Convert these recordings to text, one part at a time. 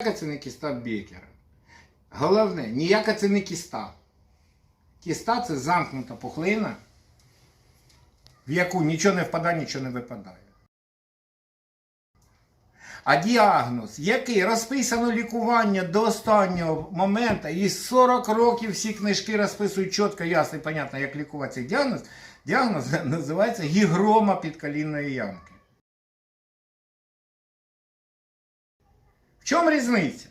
Ніяка це не кіста Бекера. Головне, ніяка це не кіста. Кіста це замкнута пухлина, в яку нічого не впадає, нічого не випадає. А діагноз, який розписано лікування до останнього моменту, і 40 років всі книжки розписують чітко, ясно і понятно, як лікувати цей діагноз. Діагноз називається гігрома підколінної ямки. Чому різниця?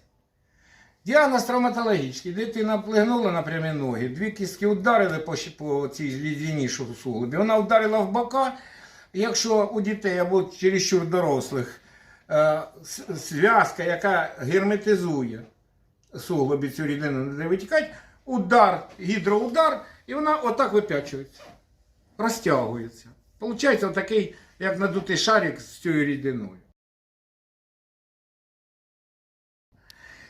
Діагноз травматологічний. Дитина плигнула на прямі ноги, дві кістки ударили по, по цій лінії суглобі. Вона вдарила в бока. Якщо у дітей або чересчур дорослих е, зв'язка, яка герметизує суглобі цю рідину не витікати, удар, гідроудар, і вона отак вип'ячується, розтягується. Получається такий, як надутий шарик з цією рідиною.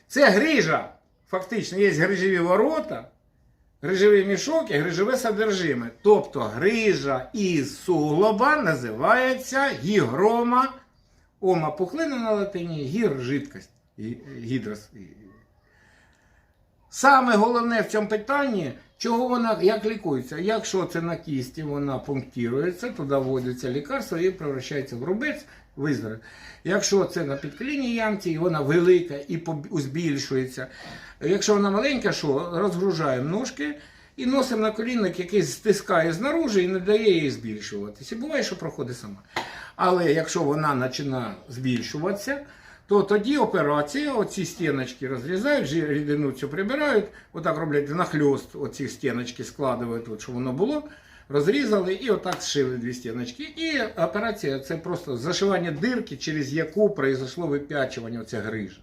Це грижа. Фактично, є грижові ворота, грижовий мішок і грижове содержиме. Тобто грижа із суглоба називається гігрома. Ома пухлина на латині, гір жидкость. Гідрос. Саме головне в цьому питанні, чого вона як лікується. Якщо це на кісті, вона пунктирується, туди вводиться лікарство і превращається в рубець, виздоровить. Якщо це на підколінній ямці, і вона велика і збільшується. Якщо вона маленька, що розгружаємо ножки і носимо на колінник, який стискає знаружи і не дає їй збільшуватися. Буває, що проходить сама. Але якщо вона починає збільшуватися, то тоді операція, оці стіночки розрізають, рідину цю прибирають, отак роблять нахльост, оці стіночки складають, от, щоб воно було, розрізали і отак зшили дві стіночки. І операція це просто зашивання дирки, через яку произошло вип'ячування, оця грижа.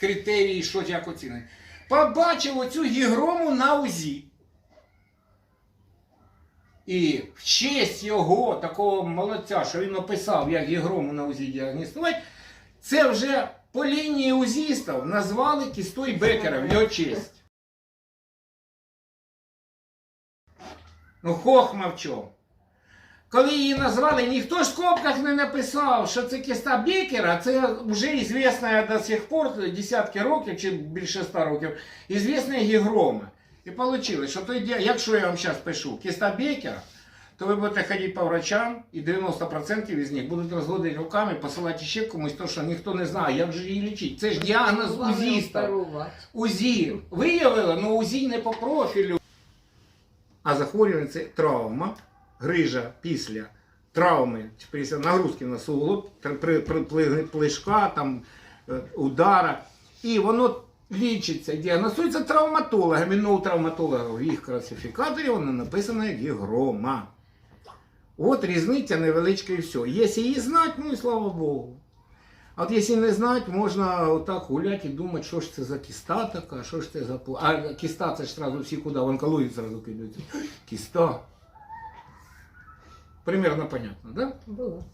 Критерії, що як оцінити. Побачив оцю гігрому на УЗІ. І в честь його, такого молодця, що він описав, як гігрому на УЗІ діагностувати, це вже по лінії УЗІстів назвали кістою Бекера в його честь. Ну, хохма в чому? Коли її назвали, ніхто в скобках не написав, що це кіста Бекера, це вже ізвісна до сих пор, десятки років чи більше ста років, ізвісна гігрома. І вийшло, що той, якщо я вам зараз пишу кіста Бекера, то ви будете ходити по врачам, і 90% із них будуть розводити руками, посилати ще комусь, то що ніхто не знає, як же її лічити. Це ж діагноз узіста. УЗІ виявило, але УЗІ не по профілю. А захворювання це травма, грижа після травми, після нагрузки на суглоб, плишка, там, е, удара. І воно лічиться, діагностується травматологами. Ну, у травматолога в їх класифікаторі воно написано як гігрома. От різниця невеличка і все. Якщо її знати, ну і слава Богу. А от якщо не знати, можна отак гуляти і думати, що ж це за кіста така, що ж це за А кіста це ж одразу всі куди, в онкологію зразу кидаються. Кіста. Примерно понятно, да? Було.